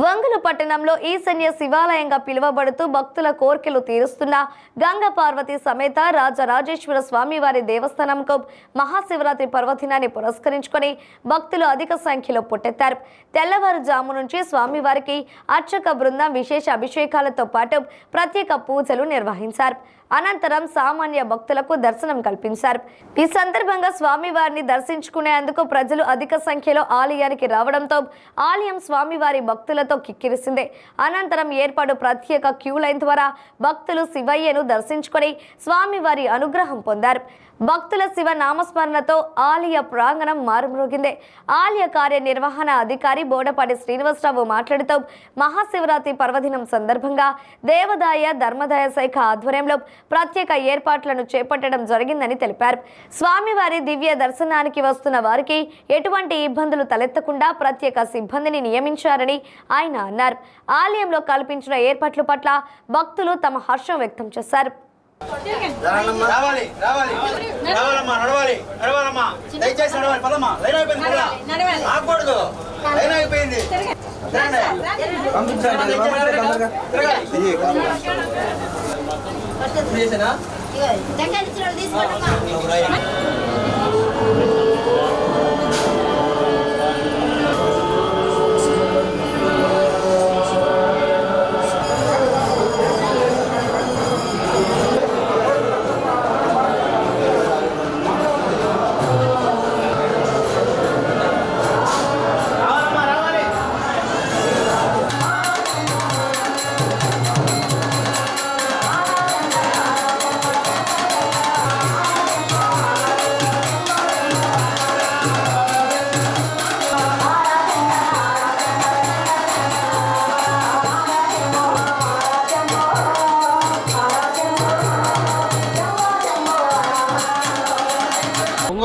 వంగల పట్టణంలో ఈశాన్య శివాలయంగా పిలువబడుతూ భక్తుల కోర్కెలు తీరుస్తున్న గంగ పార్వతి సమేత రాజరాజేశ్వర స్వామివారి దేవస్థానంకు మహాశివరాత్రి పర్వదినాన్ని పురస్కరించుకొని భక్తులు అధిక సంఖ్యలో పుట్టెత్తారు. తెల్లవారుజాము నుంచి స్వామివారికి అర్చక బృందం విశేష అభిషేకాలతో పాటు ప్రత్యేక పూజలు నిర్వహించారు. అనంతరం సామాన్య భక్తులకు దర్శనం కల్పించారు. ఈ సందర్భంగా స్వామివారిని దర్శించుకునేందుకు ప్రజలు అధిక సంఖ్యలో ఆలయానికి రావడంతో ఆలయం స్వామివారి భక్తులతో కిక్కిరిసింది. అనంతరం ఏర్పాటు ప్రత్యేక క్యూ లైన్ ద్వారా భక్తులు శివయ్యను దర్శించుకొని స్వామివారి అనుగ్రహం పొందారు. భక్తుల శివ నామస్మరణతో ఆలయ ప్రాంగణం మారుమ్రోగింది. ఆలయ కార్యనిర్వహణ అధికారి బోడపాటి శ్రీనివాసరావు మాట్లాడుతూ మహాశివరాత్రి పర్వదినం సందర్భంగా దేవదాయ ధర్మదాయ శాఖ ఆధ్వర్యంలో ప్రత్యేక ఏర్పాట్లను చేపట్టడం జరిగిందని తెలిపారు. స్వామివారి దివ్య దర్శనానికి వస్తున్న వారికి ఎటువంటి ఇబ్బందులు తలెత్తకుండా ప్రత్యేక సిబ్బందిని నియమించారని ఆయన అన్నారు. ఆలయంలో కల్పించిన ఏర్పాట్ల పట్ల భక్తులు తమ హర్షం వ్యక్తం చేశారు. రావాలి రావాలి. రావాలమ్మా నడవాలి నడవాలమ్మా. దయచేసి నడవాలి పదమ్మా. లైన్ అయిపోయింది కూడా ఆగకూడదు. లైన్ అయిపోయింది. తిరగండి. పంపించండి.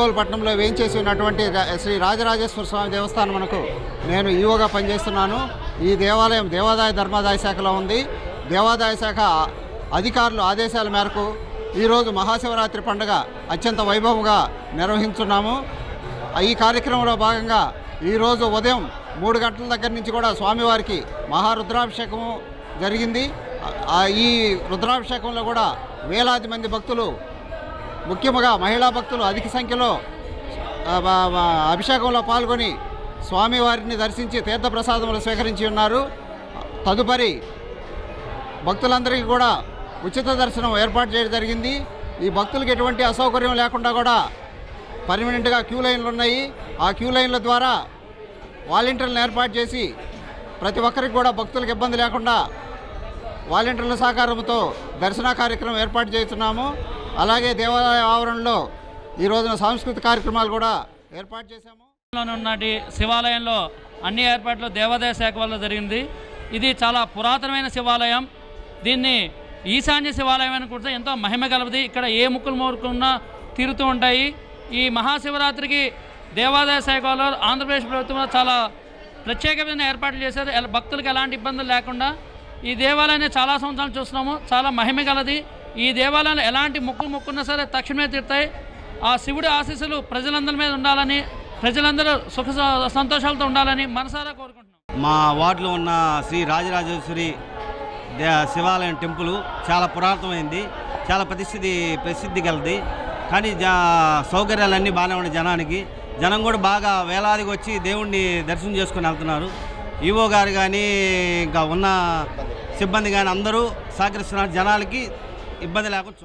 ఒంగోలు పట్టణంలో వేయించేసి ఉన్నటువంటి శ్రీ రాజరాజేశ్వర స్వామి దేవస్థానం మనకు నేను ఈవోగా పనిచేస్తున్నాను ఈ దేవాలయం దేవాదాయ ధర్మాదాయ శాఖలో ఉంది దేవాదాయ శాఖ అధికారులు ఆదేశాల మేరకు ఈరోజు మహాశివరాత్రి పండుగ అత్యంత వైభవంగా నిర్వహించున్నాము ఈ కార్యక్రమంలో భాగంగా ఈరోజు ఉదయం మూడు గంటల దగ్గర నుంచి కూడా స్వామివారికి మహారుద్రాభిషేకము జరిగింది ఈ రుద్రాభిషేకంలో కూడా వేలాది మంది భక్తులు ముఖ్యంగా మహిళా భక్తులు అధిక సంఖ్యలో అభిషేకంలో పాల్గొని స్వామివారిని దర్శించి తీర్థప్రసాదములు స్వీకరించి ఉన్నారు. తదుపరి భక్తులందరికీ కూడా ఉచిత దర్శనం ఏర్పాటు చేయడం జరిగింది. ఈ భక్తులకు ఎటువంటి అసౌకర్యం లేకుండా కూడా పర్మనెంట్గా క్యూ లైన్లు ఉన్నాయి. ఆ క్యూ లైన్ల ద్వారా వాలంటీర్లను ఏర్పాటు చేసి ప్రతి ఒక్కరికి కూడా భక్తులకు ఇబ్బంది లేకుండా వాలంటీర్ల సహకారంతో దర్శన కార్యక్రమం ఏర్పాటు చేస్తున్నాము. అలాగే దేవాలయ ఆవరణలో ఈ రోజున సాంస్కృతిక కార్యక్రమాలు కూడా ఏర్పాటు చేశాము. ఉన్నటి శివాలయంలో అన్ని ఏర్పాట్లు దేవాదాయ శాఖ వల్ల జరిగింది. ఇది చాలా పురాతనమైన శివాలయం. దీన్ని ఈశాన్య శివాలయం అని కూడా ఎంతో మహిమ కలది ఇక్కడ ఏ ముక్కులు మోరుకున్నా తీరుతూ ఉంటాయి. ఈ మహాశివరాత్రికి దేవాదాయ శాఖ వాళ్ళు ఆంధ్రప్రదేశ్ ప్రభుత్వం చాలా ప్రత్యేకమైన ఏర్పాట్లు చేశారు. భక్తులకు ఎలాంటి ఇబ్బందులు లేకుండా ఈ దేవాలయాన్ని చాలా సంవత్సరాలు చూస్తున్నాము. చాలా మహిమ గలది ఈ దేవాలయం ఎలాంటి మొక్కులు మొక్కున్నా సరే తక్షణమే తీరుతాయి. ఆ శివుడి ఆశీస్సులు ప్రజలందరి మీద ఉండాలని ప్రజలందరూ సుఖ స- సంతోషాలతో ఉండాలని మనసారా కోరుకుంటున్నాం. మా వార్డులో ఉన్న శ్రీ రాజరాజేశ్వరి దే శివాలయం టెంపుల్ చాలా పురాతనమైంది చాలా ప్రసిద్ధి ప్రసిద్ధి కలది కానీ జా సౌకర్యాలన్నీ బాగానే ఉన్నాయి జనానికి. జనం కూడా బాగా వేలాదిగా వచ్చి దేవుణ్ణి దర్శనం చేసుకుని వెళ్తున్నారు. ఈవో గారు కానీ ఇంకా ఉన్న సిబ్బంది కానీ అందరూ సహకరిస్తున్నారు జనాలకి. ఇబ్బంది లేకుండా